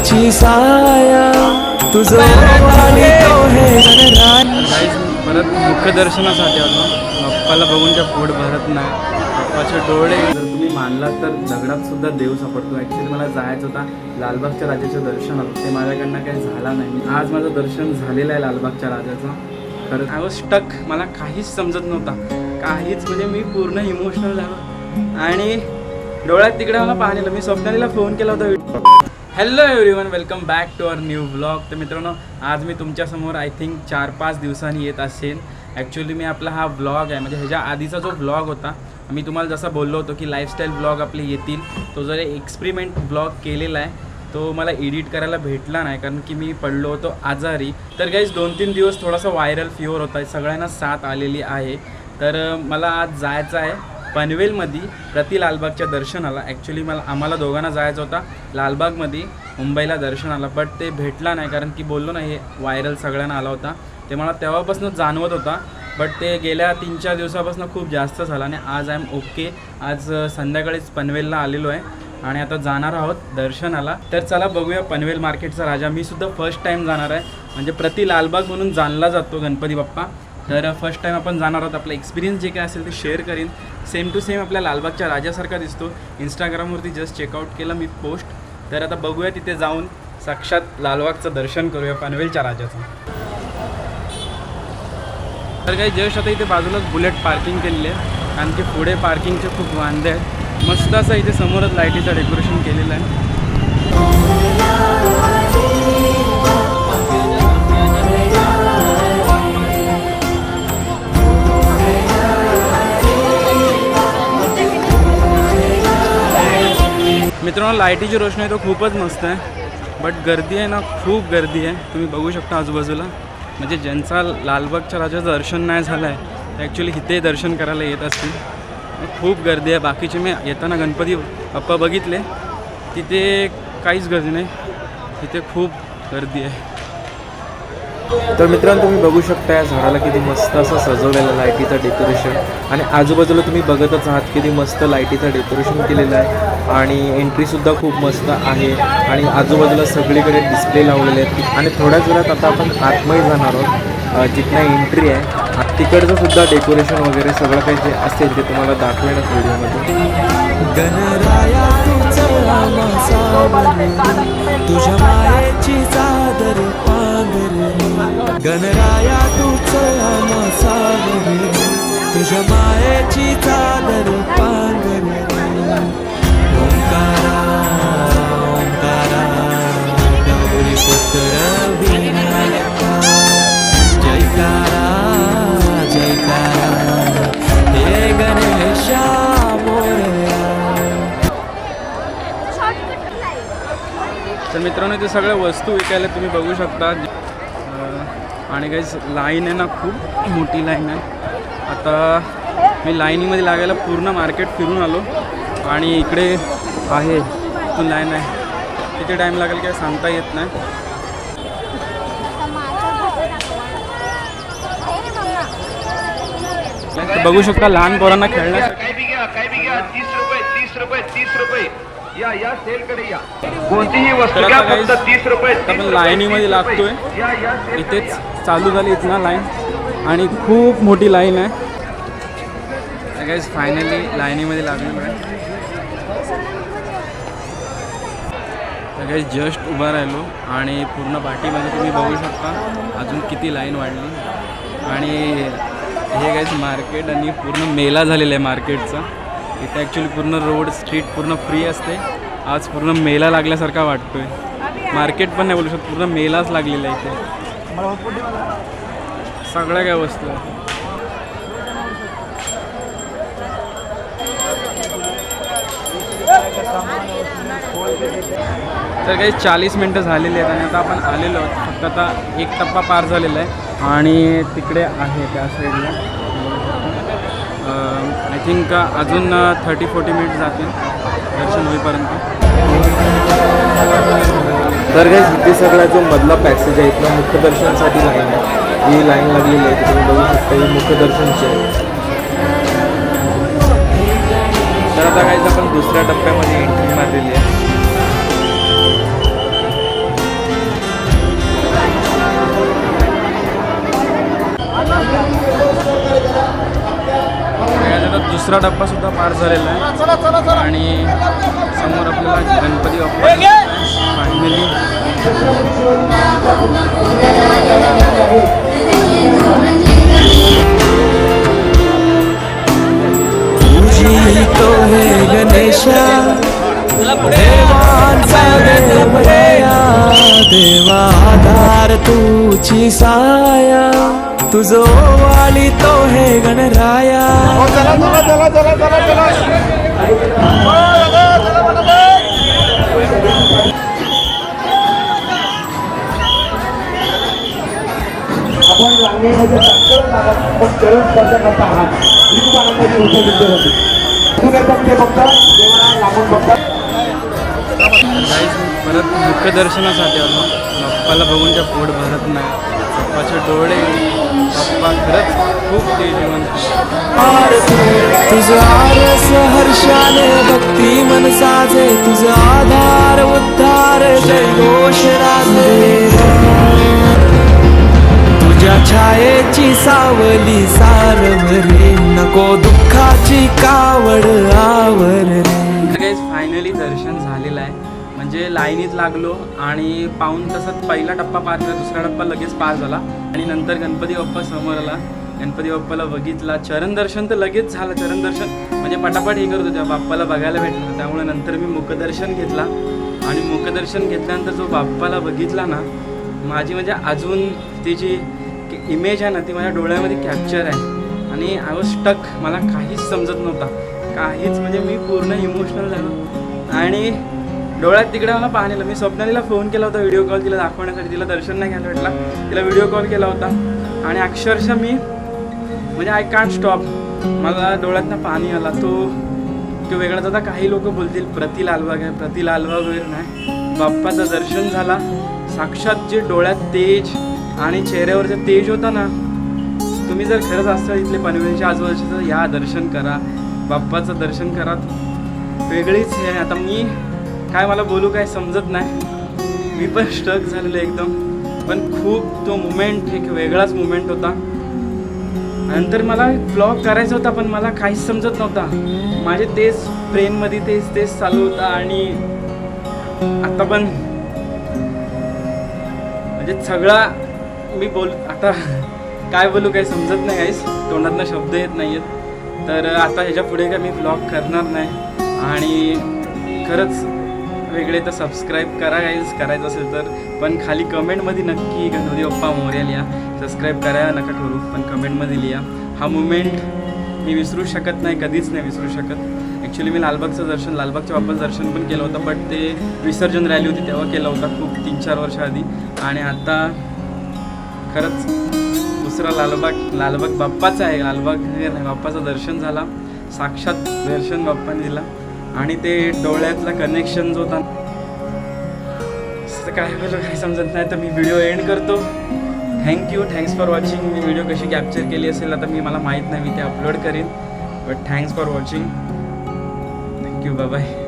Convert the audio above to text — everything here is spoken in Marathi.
तुझी साया तुझं आणि परत मुखदर्शनासाठी आलो. बाप्पाला बघून त्या पोट भरत नाही. बाप्पाचे डोळे. जर तुम्ही मानलात तर दगडात सुद्धा देव सापडतो. ॲक्च्युली मला जायचं होता लालबागच्या राजाचं दर्शन होतं ते माझ्याकडनं काही झाला नाही. आज माझं दर्शन झालेलं आहे लालबागच्या राजाचं. खरं आय वॉज स्टक मला काहीच समजत नव्हता. काहीच. म्हणजे मी पूर्ण इमोशनल झालो. आणि डोळ्यात तिकडे मला पाहिलं मी स्वप्नालीला फोन केला होता. Hello everyone welcome back to our new blog तर मित्रांनो आज मी तुमच्यासमोर आय थिंक चार पाच दिवसांनी येत असेल. ॲक्च्युली मी आपला हा ब्लॉग आहे म्हणजे ह्याच्या आधीचा जो ब्लॉग होता मी तुम्हाला जसा बोललो होतो की लाईफस्टाईल ब्लॉग आपले येतील. तो जर एक्सपेरिमेंट ब्लॉग केलेला आहे तो मला एडिट करायला भेटला नाही कारण की मी पडलो होतो आजारी. तर काहीच दोन तीन दिवस थोडासा व्हायरल फिवर होता सगळ्यांना साथ आलेली आहे. तर मला आज जायचं आहे. पनवेलमध्ये प्रति लालबागच्या दर्शनाला ॲक्च्युली मला आम्हाला दोघांना जायचं होता. लालबागमध्ये मुंबईला दर्शनाला बट ते भेटला नाही कारण की बोललो ना हे व्हायरल सगळ्यांना आला होता. ते मला तेव्हापासून जाणवत होता बट ते गेल्या तीन चार दिवसापासून खूप जास्त झाला आणि आज आय एम ओके आज संध्याकाळीच पनवेलला आलेलो आहे आणि आता जाणार आहोत दर्शनाला. तर चला बघूया पनवेल मार्केटचा राजा. मी सुद्धा फर्स्ट टाईम जाणार आहे. म्हणजे प्रति लालबाग म्हणून जाणला जातो गणपती बाप्पा. तर फर्स्ट टाईम आपण जाणार आहोत आपला एक्सपिरियन्स जे काय असेल ते शेअर करीन. सेम टू सेम आपल्या लालबागच्या राजासारखा दिसतो. इंस्टाग्रामवरती जस्ट चेकआउट केलं मी पोस्ट तर आता बघूया तिथे जाऊन साक्षात लालबागचं दर्शन करूया पनवेलच्या राजाचं. तर काही जस्ट आता इथे बाजूलाच बुलेट पार्किंग केलेली आहे. कारण की पुढे पार्किंगचे खूप वांदे आहेत. मस्त असं इथे समोरच लाईटीचं डेकोरेशन केलेलं आहे. मित्रांनो लाईटीची रोषणाई तो खूपच मस्त आहे. बट गर्दी आहे ना खूप गर्दी आहे. तुम्ही बघू शकता आजूबाजूला. म्हणजे ज्यांचा लालबागच्या राजाचं दर्शन नाही झालं आहे ते ॲक्च्युली इथे दर्शन करायला येत असतील. खूप गर्दी आहे. बाकीचे मी येताना गणपती बाप्पा बघितले. तिथे काहीच गर्दी नाही. तिथे खूप गर्दी आहे. तर मित्रांनो तुम्ही बघू शकता या झाडाला किती मस्त असं सजवलेलं लाईटीचं डेकोरेशन आणि आजूबाजूला तुम्ही बघतच आहात किती मस्त लाईटीचं डेकोरेशन केलेलं आहे. आणि एंट्रीसुद्धा खूप मस्त आहे. आणि आजूबाजूला सगळीकडे डिस्प्ले लावलेले आहेत. आणि थोड्याच वेळात आता आपण आतमध्ये जाणार आहोत. जिथनं एंट्री आहे. तिकडचं सुद्धा डेकोरेशन वगैरे सगळं काही जे असेल ते तुम्हाला दाखवेनच व्हिडिओमध्ये. तुझ्या मायेची गणराया तुझं आम्हा सावरली तुझ्या मायेची चादर पांघरली ओंकारा. मित्रांनो इथे सगळ्या वस्तू विकायला तुम्ही बघू शकता. आणि काही लाईन आहे ना खूप मोठी लाईन आहे. आता मी लाईनीमध्ये लागायला पूर्ण मार्केट फिरून आलो. आणि इकडे आहे इथून लाईन आहे. किती टाईम लागेल काय सांगता येत नाही. बघू शकता लहान पोरांना खेळण्यासाठी काय बी घ्या काय बी घ्या तीस रुपये तीस रुपये तीस रुपये या या सेल कडे या कोणतीही वस्तू घ्या फक्त तीस रुपये आता 30 आपण लाईनीमध्ये 30 रुपये. लागतोय. इथेच. चालू झाली इथनं लाईन आणि खूप मोठी लाईन आहे गाईज फायनली लाईनीमध्ये लागलेलो आहे जस्ट उभा राहिलो आणि पूर्ण पाठीमध्ये तुम्ही बघू शकता अजून किती लाईन वाढली आणि हे गाईज मार्केट आणि पूर्ण मेला झालेला आहे मार्केटचा इथे ॲक्च्युली पूर्ण रोड स्ट्रीट पूर्ण फ्री असते. आज पूर्ण मेला लागल्यासारखा वाटतोय. मार्केट पण नाही बोलू शकत पूर्ण मेलाच लागलेला आहे इथे. सगळ्या काय वस्तू तर काही चाळीस मिनटं झालेली आहेत आणि आता आपण आलेलो आहोत. फक्त आता एक टप्पा पार झालेला आहे. आणि तिकडे आहे त्या साईडला आय थिंक अजून थर्टी फोर्टी मिनिट जातील दर्शन होईपर्यंत. तर काय सिद्धी सगळा जो मधला पॅसेज आहे इथला मुख्य दर्शनासाठी लाईन आहे. ही लाईन लागलेली आहे तुम्ही बघू शकता ही मुख्य दर्शनची आहे. तर आता काय आपण दुसऱ्या टप्प्यामध्ये एंट्री मारलेली आहे. दुसरा डब्बा सुद्धा पार झालेला आहे. आणि समोर आपल्याला गणपती बाप्पा फायनली तुझी तो हे गणेशा देवांचा देव रेया देवा आधार तुझी साया. तुझो वाली तो हे गणराया। आपण रांगेमध्ये टक्कर मारा पण चरण स्पर्श करता आहात. ही खूप आनंदाची गोष्ट तुमच्यासाठी कुठून येतात ते देवाला गाईज परत मुखदर्शनासाठी आलो. बाप्पाला बघून त्या पोट भरत नाही बाप्पाचे डोळे बाप्पा खरंच खूप तेजवंत तुझं आरस हर्षाने भक्ती मन साजे तुझं आधार उद्धार जय घोष राजे. तुझ्या छायेची सावली सारवरे नको दुःखाची कावड आवर फायनली दर्शन आहे म्हणजे लाईनीत लागलो आणि पाहून तसंच पहिला टप्पा पार केला दुसरा टप्पा लगेच पार झाला. आणि नंतर गणपती बाप्पा समोर आला. गणपती बाप्पाला बघितला. चरण दर्शन तर लगेच झालं. चरण दर्शन म्हणजे पटापट हे करत होत्या बाप्पाला बघायला भेटलं त्यामुळे नंतर मी मुखदर्शन घेतला. आणि मुखदर्शन घेतल्यानंतर जो बाप्पाला बघितला ना माझी म्हणजे अजून ती जी इमेज आहे ना ती माझ्या डोळ्यामध्ये कॅप्चर आहे. आणि आय वॉज स्टक मला काहीच समजत नव्हता. काहीच म्हणजे मी पूर्ण इमोशनल झालो. आणि डोळ्यात तिकडे मला पाहण्याला मी स्वप्नालीला फोन केला होता व्हिडिओ कॉल तिला दाखवण्यासाठी. तिला दर्शन नाही घ्यायला भेटला तिला व्हिडिओ कॉल केला होता. आणि अक्षरशः मी म्हणजे आय कांट स्टॉप मला डोळ्यातनं पाणी आला. तो तो वेगळाच आता काही लोक बोलतील प्रति लालबाग आहे प्रति लालबाग वगैरे नाही. बाप्पाचं दर्शन झाला. साक्षात जे डोळ्यात तेज आणि चेहऱ्यावरचं तेज होता ना तुम्ही जर खरंच असता इथले पनवेलच्या आजूबाजूचं तर या दर्शन करा बाप्पाचं दर्शन करा वेगळीच हे आहे. आता मी काय मला बोलू काय समजत नाही. मी पण स्ट्रक झालेलो एकदम. पण खूप तो मुमेंट एक वेगळाच मुमेंट होता. नंतर मला ब्लॉग करायचा होता पण मला काहीच समजत नव्हता. माझे तेच ब्रेनमध्ये तेच तेच चालू होता आणि आता पण म्हणजे सगळा मी बोल आता काय बोलू काही समजत नाही काहीच तोंडातनं शब्द येत नाही आहेत तर आता ह्याच्या पुढे काय मी ब्लॉग करणार नाही. आणि खरंच वेगळे तर सबस्क्राईब करा काहीच करायचं असेल तर पण खाली कमेंटमध्ये नक्की गणपती बाप्पा मोर्या लिहा सबस्क्राईब करायला नका करू पण कमेंटमध्ये लिहा. हा मुमेंट मी विसरू शकत नाही कधीच नाही विसरू शकत. ॲक्च्युली मी लालबागचं दर्शन लालबागच्या बाप्पाचं दर्शन पण केलं होतं बट ते विसर्जन रॅली होती तेव्हा केलं होतं खूप तीन चार वर्ष आधी. आणि आता खरंच दुसरा लालबाग लालबाग बाप्पाचा आहे. लालबाग हे बाप्पाचं दर्शन झाला. साक्षात दर्शन बाप्पाने दिला. आणि ते डोळ्यातला कनेक्शन जो होता काय बोलू काय समजत नाही. तर मी व्हिडिओ एंड करतो. Thank you thanks for watching me video कशी कॅप्चर केली असेल आता मी मला माहीत नाही. मी ते अपलोड करीन. But thanks for watching thank you bye